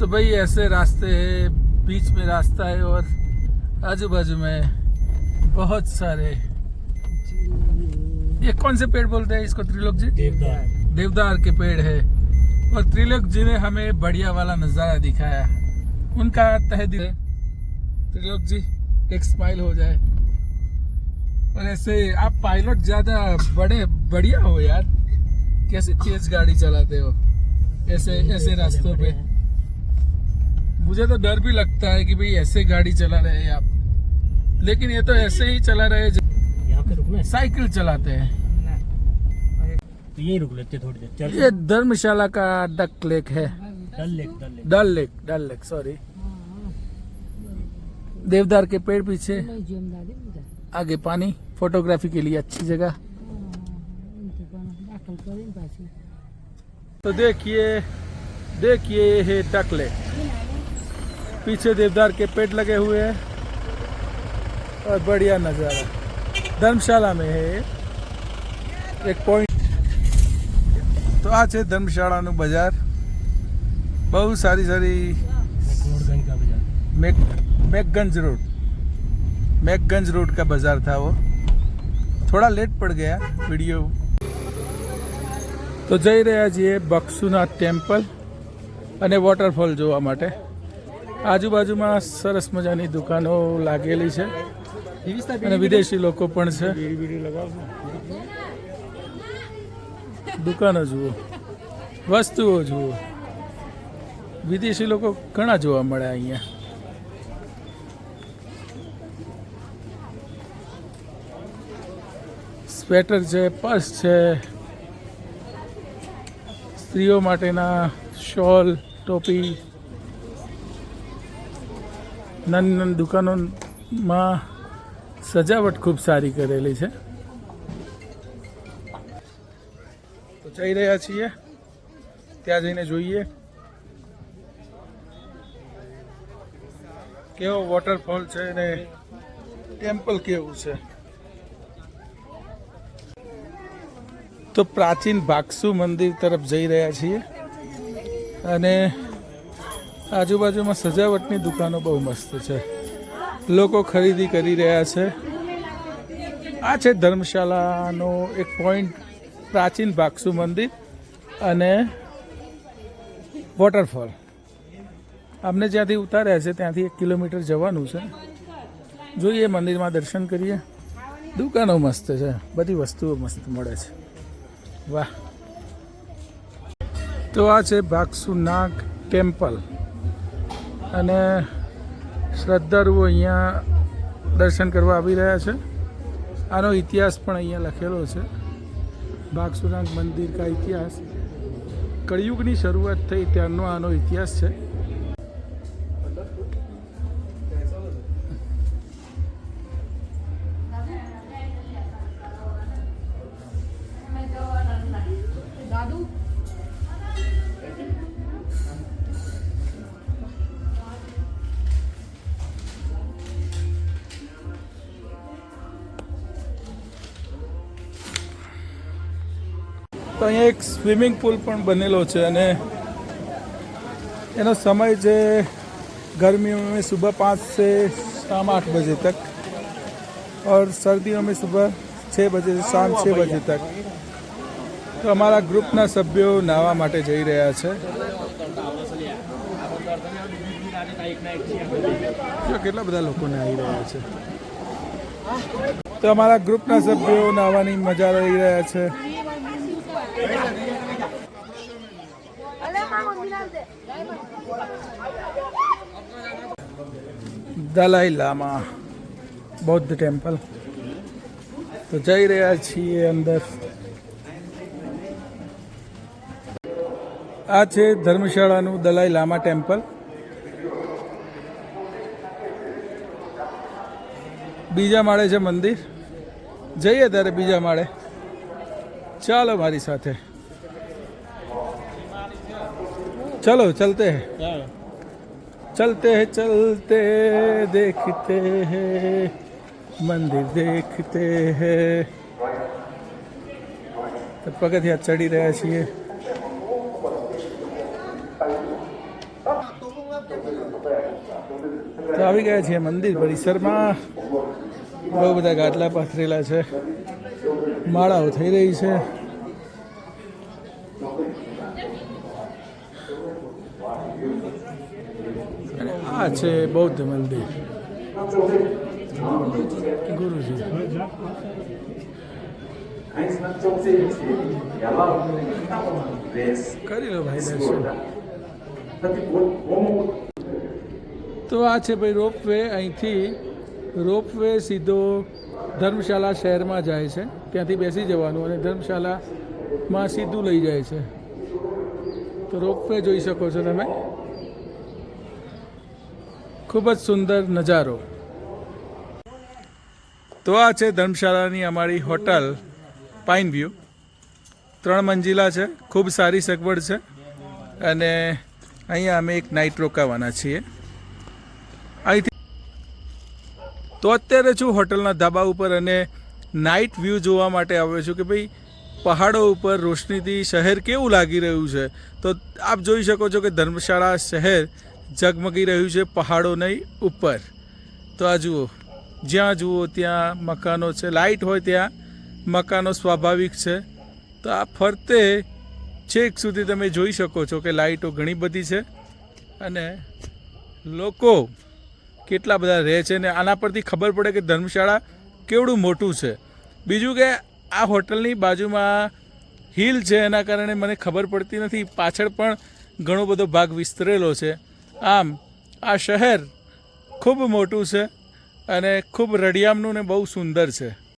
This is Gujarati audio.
तो भाई ऐसे रास्ते हैं बीच में रास्ता है और आजू बाजू में बहुत सारे ये कौन से पेड़ बोलते हैं इसको त्रिलोक जी? देवदार। देवदार के पेड़ है। और त्रिलोक जी ने हमें बढ़िया वाला नज़ारा दिखाया। उनका तहे दिल है। त्रिलोक जी एक स्माइल हो जाए। और ऐसे आप पायलट ज़्यादा बड़े बढ़िया हो यार। कैसे तेज गाड़ी चलाते हो? ऐसे ऐसे रास्तों पे। मुझे तो डर भी लगता है कि भाई ऐसे गाड़ी चला रहे हैं आप। लेकिन ये तो ऐसे ही चला रहे हैं यहाँ पे रुकना साइकिल चलाते हैं। तो यही रुक लेते थोड़ी देर चल। ये धर्मशाला का डक लेक है। Dal Lake Dal Lake. Dal Lake Dal Lake sorry देवदार के पेड़ पीछे। आगे पानी फोटोग्राफी के लिए अच्छी जगह। तो देखिए देखिए ये है डक लेक। पीछे देवदार के पेड़ लगे हुए हैं और बढ़िया नज़ारा धर्मशाला में है ये। એક પોઈન્ટ તો આ છે ધર્મશાળાનું બજાર બહુ સારી સારી मैक्लोडगंज का बाजार मैक मैकगंज रोड मैकगंज रोड का बाजार था वो થોડા લેટ પડ ગયા વિડીયો તો જઈ રહ્યા છીએ બક્ષુનાથ ટેમ્પલ અને વોટરફોલ જોવા માટે આજુબાજુમાં સરસ મજાની દુકાનો લાગેલી છે. અને વિદેશી લોકો પણ છે. દુકાનો જુઓ, વસ્તુઓ જુઓ. વિદેશી લોકો ઘણા જોવા મળે અહીંયા. સ્વેટર છે, પર્સ છે. સ્ત્રીઓ માટેના શોલ, ટોપી. નાની નાની દુકાનોમાં સજાવટ ખૂબ સારી કરેલી છે. તો જઈ રહ્યા છીએ. ત્યાં જઈને જોઈએ. કેવો વોટરફોલ છે ને ટેમ્પલ કેવું છે? તો પ્રાચીન ભાગસુ મંદિર તરફ જઈ રહ્યા છીએ. અને આજુબાજુમાં સજાવટની દુકાનો બહુ મસ્ત છે. લોકો ખરીદી કરી રહ્યા છે. આ છે ધર્મશાલાનો એક પોઈન્ટ પ્રાચીન ભાગસુ મંદિર અને વોટરફોલ અમને જ્યાંથી ઉતાર્યા છે ત્યાંથી એક કિલોમીટર જવાનું છે. જોઈએ મંદિરમાં દર્શન કરીએ. દુકાનો મસ્ત છે. બધી વસ્તુઓ મસ્ત મળે છે. વાહ. તો આ છે ભાગસુનાગ ટેમ્પલ. અને શ્રદ્ધાળુઓ અહીંયા દર્શન કરવા આવી રહ્યા છે. આનો ઇતિહાસ પણ અહીંયા લખેલો છે. ભાગસુનાગ મંદિર કા ઇતિહાસ. કળિયુગની શરૂઆત થઈ ત્યારનો આનો ઇતિહાસ છે. તો અહીંયા એક સ્વિમિંગ પુલ પણ બનેલો છે અને એનો સમય છે गर्मियों में सुबह पाँच से शाम आठ बजे तक और सर्दियों में सुबह छः बजे से शाम छः बजे तक તો અમારા ગ્રુપના સભ્યો નાહવા માટે જઈ રહ્યા છે જો કેટલા બધા લોકો નાહી રહ્યા છે તો અમારા ગ્રુપના સભ્યો નાહવાની મજા લઈ રહ્યા છે દલાઈ લામા બૌદ્ધ ટેમ્પલ. તો જઈ રહ્યા છીએ અંદર. આ છે ધર્મશાળાનું દલાઈ લામા ટેમ્પલ. બીજા માળે છે મંદિર. જઈએ ત્યારે બીજા માળે. ચાલો મારી સાથે. ચલો ચલતે હે. ચલતે હે ચલતે દેખતે હૈ. મંદિર દેખતે હૈ. તો પગથિયા ચડી રહ્યા છીએ. તો આવી ગયા છીએ મંદિર પરિસરમાં. બહુ બધા ગાદલા પાથરેલા છે. માળાઓ થઈ રહી છે. આ છે બૌદ્ધ મંદિર. ગુરુજી. કરી લો ભાઈ દર્શન. તો આ છે ભાઈ રોપવે. અહીંથી રોપવે સીધો ધર્મશાલા શહેરમાં જાય છે. ત્યાંથી બેસી જવાનું અને ધર્મશાલામાં સીધું લઈ જાય છે. તો રોપવે જોઈ શકો છો તમે. ખૂબ જ સુંદર નજારો. તો આ છે ધર્મશાળાની અમારી હોટલ પાઇન વ્યૂ ત્રણ મંજિલા છે, ખૂબ સારી સગવડ છે. અને અહીંયા અમે એક નાઇટ રોકાવાના છીએ. અહીંથી તો અત્યારે છું હોટલના ધાબા ઉપર અને નાઇટ વ્યૂ જોવા માટે આવ્યો છું કે ભાઈ, પહાડો ઉપર રોશનીથી શહેર કેવું લાગી રહ્યું છે? તો આપ જોઈ શકો છો કે ધર્મશાળા શહેર ઝગમગી રહ્યું છે પહાડોની ઉપર. તો આ જુઓ, જ્યાં જુઓ ત્યાં મકાનો છે લાઇટ હોય ત્યાં મકાનો સ્વાભાવિક છે. તો આ ફરતે છેક સુધી તમે જોઈ શકો છો કે લાઇટો ઘણી બધી છે અને લોકો કેટલા બધા રહે છે ને આના પરથી ખબર પડે કે ધર્મશાળા કેવડું મોટું છે. બીજું કે આ હોટલની બાજુમાં હિલ છે એના કારણે મને ખબર પડતી નથી. પાછળ પણ ઘણો બધો ભાગ વિસ્તરેલો છે. આમ, આ શહેર ખૂબ મોટું છે અને ખૂબ રડિયામનું ને બહુ સુંદર છે.